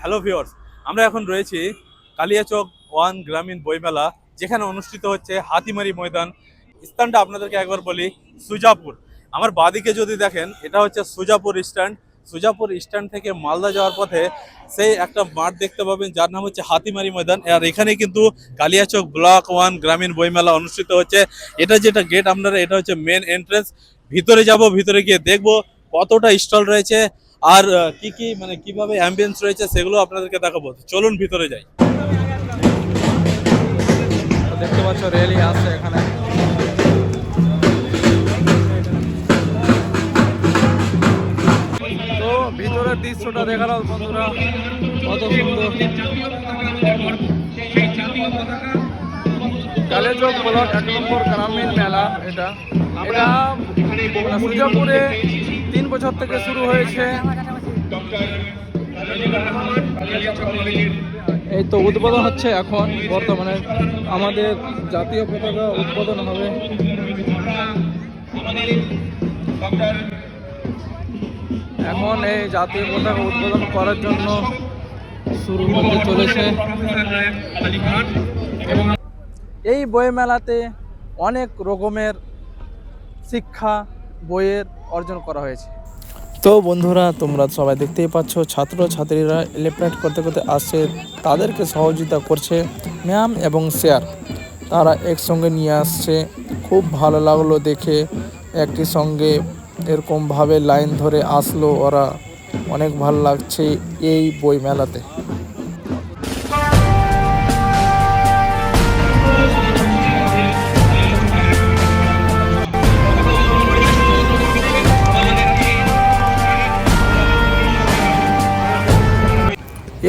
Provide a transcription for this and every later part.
Hello viewers আমরা এখন রয়েছি কালিয়াচক ওয়ান গ্রামীণ বইমেলা, যেখানে অনুষ্ঠিত হচ্ছে হাতিমারি ময়দান। স্থানটা আপনাদেরকে একবার বলি, সুজাপুর। আমার বাদিকে যদি দেখেন, এটা হচ্ছে সুজাপুর স্ট্যান্ড। সুজাপুর স্ট্যান্ড থেকে মালদা যাওয়ার পথে সেই একটা মাঠ দেখতে পাবেন, যার নাম হচ্ছে হাতিমারি ময়দান। আর এখানে কিন্তু কালিয়াচক ব্লক ওয়ান গ্রামীণ বইমেলা অনুষ্ঠিত হচ্ছে। এটা যেটা গেট আপনারা, এটা হচ্ছে মেন এন্ট্রেন্স ভিতরে যাব, ভিতরে গিয়ে দেখব কতটা স্টল রয়েছে। আর কি কি মানে কীভাবে অ্যাম্বিয়েন্স রয়েছে সেগুলো আপনাদেরকে দেখাবো। চলুন ভিতরে যাই। দেখতে পাচ্ছ রেলি আসছে এখানে। তো ভিতরের দৃশ্যটা দেখাল বন্ধুরা, কত সুন্দর। কালেচক ব্লক এক নম্বর গ্রামীণ মেলা এটা। এটা সুজাপুরে বছর থেকে শুরু হয়েছে। এই তো উদ্বোধন হচ্ছে এখন, বর্তমানে আমাদের জাতীয় পতাকা উদ্বোধন হবে। এখন এই জাতীয় পতাকা উদ্বোধন করার জন্য শুরু হতে চলেছে। এই বইমেলাতে অনেক রকমের শিক্ষা বইয়ের অর্জন করা হয়েছে। তো বন্ধুরা, তোমরা সবাই দেখতেই পাচ্ছ ছাত্র ছাত্রীরা এলিপ্রেন্ট করতে করতে আসছে, তাদেরকে সহযোগিতা করছে ম্যাম এবং স্যার। তারা একসঙ্গে নিয়ে আসছে, খুব ভালো লাগল দেখে একই সঙ্গে এরকমভাবে লাইন ধরে আসলো ওরা। অনেক ভালো লাগছে এই বই মেলাতে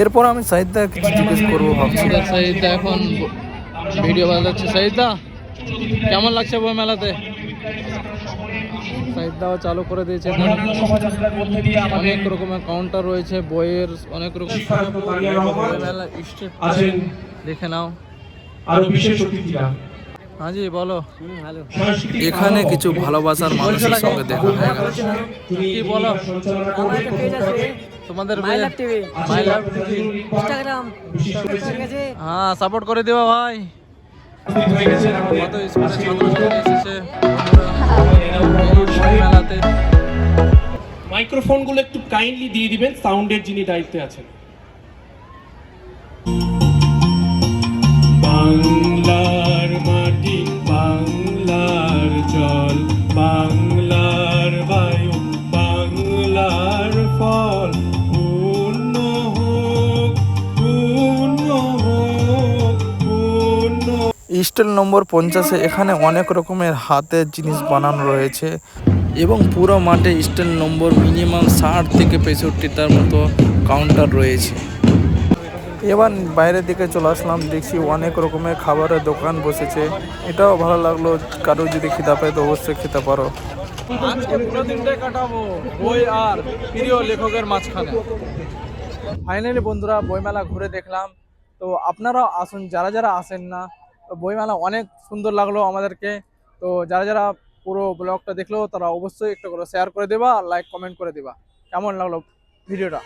এরপর আমি সাহিত্যা কিছু জিজ্ঞেস করব ভাবছি। সাহিত্যা এখন ভিডিও বানাচ্ছে। সাহিত্যা কেমন লাগছে বই মেলাতে? সাহিত্যাও চালু করে দিয়েছে। অনেক রকমের কাউন্টার রয়েছে বইয়ের অনেক রকম বই মেলা স্টেট দেখে নাও। আরও বিশেষ অতিথিরা। হ্যাঁ জি বলো। এখানে কিছু ভালোবাসার মানুষের সঙ্গে দেখা হয়ে। গেল কি বলো? তোমাদের হ্যাঁ সাপোর্ট করে দিবা ভাই। হয়ে কত স্কুলের ছাত্রছাত্রী এসেছে। বই মেলাতে মাইক্রোফোনগুলো একটু কাইন্ডলি দিয়ে দিবেন সাউন্ডের যিনি দায়িত্বে আছেন। স্টেল নম্বর পঞ্চাশে এখানে অনেক রকমের হাতের জিনিস বানানো রয়েছে এবং পুরো মাঠে স্টেল নম্বর মিনিমাম ষাট থেকে পঁয়ষট্টিটার মতো কাউন্টার রয়েছে। এবার বাইরের দিকে চলে আসলাম, দেখছি অনেক রকমের খাবারের দোকান বসেছে। এটাও ভালো লাগল, কারও যদি খিদা পায় তো অবশ্যই খেতে পারো। বই আর প্রিয় লেখকের মাঝখানে। ফাইনালি বন্ধুরা, বইমেলা ঘুরে দেখলাম। তো আপনারাও আসুন, যারা যারা আসেন না তো বইমেলা অনেক সুন্দর লাগল আমাদেরকে। তো যারা যারা পুরো ব্লগটা দেখল, তারা অবশ্যই একটা করে শেয়ার করে দেবা লাইক কমেন্ট করে দেবা। কেমন লাগল ভিডিওটা